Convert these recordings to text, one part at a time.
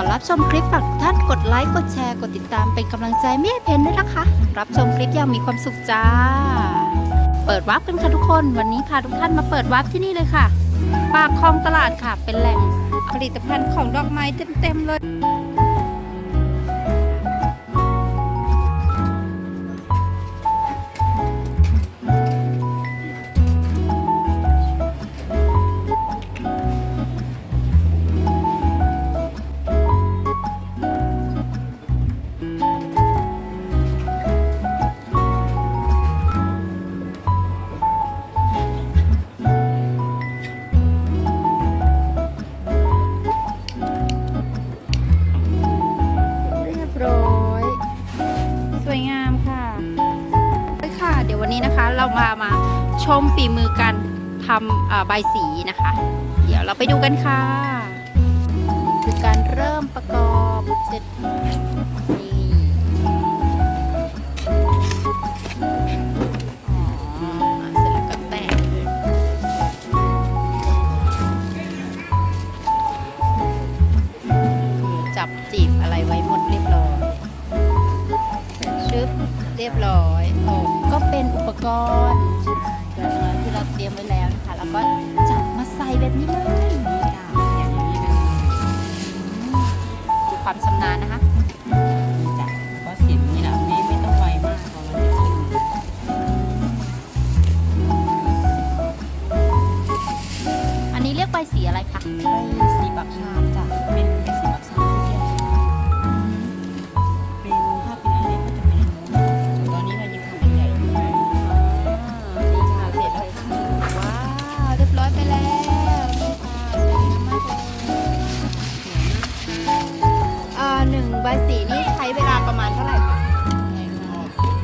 อนรับชมคลิปฝากทุกท่านกดไลค์กดแชร์กดติดตามเป็นกำลังใจไม่เพนด้วยนะคะ รับชมคลิปอย่างมีความสุขจ้า เปิดวาร์ปกันค่ะทุกคน วันนี้พาทุกท่านมาเปิดวาร์ปที่นี่เลยค่ะ ปากคลองตลาดค่ะเป็นแหล่งผลิตภัณฑ์ของดอกไม้เต็มๆเลย นนี้นะคะเรามามาชมฝีมือการทำใบสีนะคะ เดี๋ยวเราไปดูกันค่ะ คือการเริ่มประกอบเสร็จึบเรียบร้อยโอ้ก็เป็นอุปกรณ์ที่เราเตรียมไว้แล้วนะคะ แล้วก็จับมาใส่แบบนี้เลยนี่ค่ะอย่างนี้นะดูความชำนาญนะคะจ้ะก็สิบนี่แหละไม่ไม่ต้องไวมากเราอันนี้เรียกใบสีอะไรคะไปสีปักชามจ้ะเป็นเป็นสีปักชาม หนึ่งใบสีนี่ใช้เวลาประมาณเท่าไหร่คะ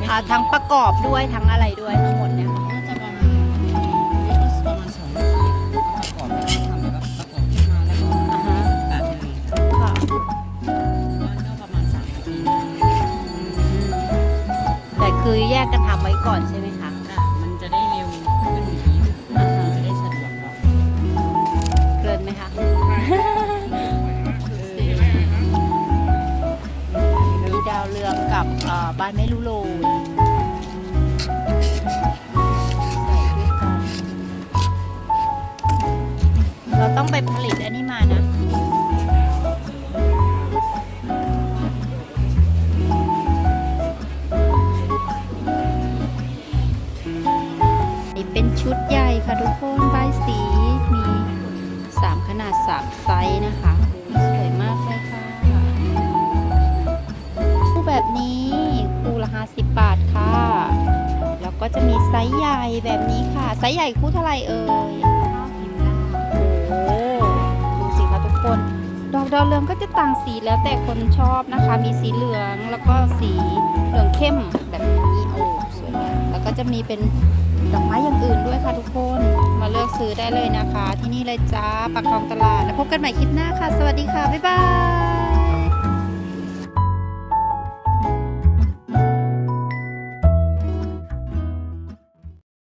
อ่าทั้งประกอบด้วยทั้งอะไรด้วยทั้งหมดเนี่ยค่ะน่าจะประมาณนี่ก็ประมาณสองนาทีประกอบแล้วก็ทำแล้วก็ประกอบขึ้นมาแล้วก็อ่าฮะตัดเลยค่ะมันก็ประมาณสามนาทีแต่คือแยกกันทำไว้ก่อนใช่ไหม เรืองกับบ้านไม่รู้โลยเราต้องไปผลิตอันนี้มานะนี่เป็นชุดใหญ่ค่ะทุกคนใบสี มี 3 ขนาด 3 ไซส์นะคะ ส์ใหญ่แบบนี้ค่ะ ไซส์ใหญ่คู่เท่าไหร่เอ่ยโอ้ดูสิคะทุกคน ดอกดาวเรืองก็จะต่างสีแล้วแต่คนชอบนะคะ มีสีเหลืองแล้วก็สีเหลืองเข้มแบบนี้โอ้สวยงามแล้วก็จะมีเป็นดอกไม้อย่างอื่นด้วยค่ะทุกคน มาเลือกซื้อได้เลยนะคะ ที่นี่เลยจ้าปักคลองตลาด แล้วพบกันใหม่คลิปหน้าค่ะ สวัสดีค่ะ บ๊ายบาย